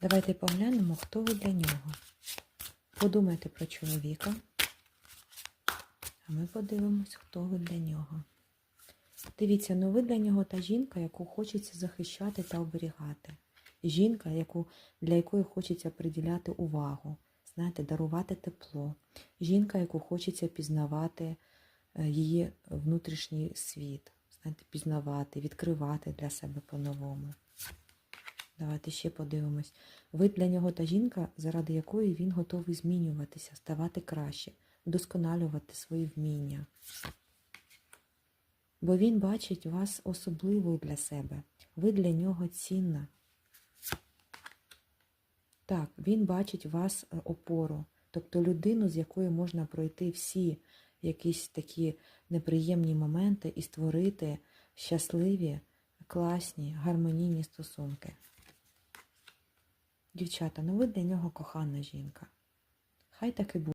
Давайте поглянемо, хто ви для нього. Подумайте про чоловіка. А ми подивимось, хто ви для нього. Дивіться, ну ви для нього та жінка, яку хочеться захищати та оберігати. Жінка, яку, для якої хочеться приділяти увагу, знаєте, дарувати тепло. Жінка, яку хочеться пізнавати е, її внутрішній світ, знаєте, пізнавати, відкривати для себе по-новому. Давайте ще подивимось. Ви для нього та жінка, заради якої він готовий змінюватися, ставати краще, вдосконалювати свої вміння. Бо він бачить вас особливою для себе. Ви для нього цінна. Так, він бачить вас е, опору, тобто людину, з якою можна пройти всі якісь такі неприємні моменти і створити щасливі, класні, гармонійні стосунки. Дівчата, ну ви для нього кохана жінка. Хай так і буде.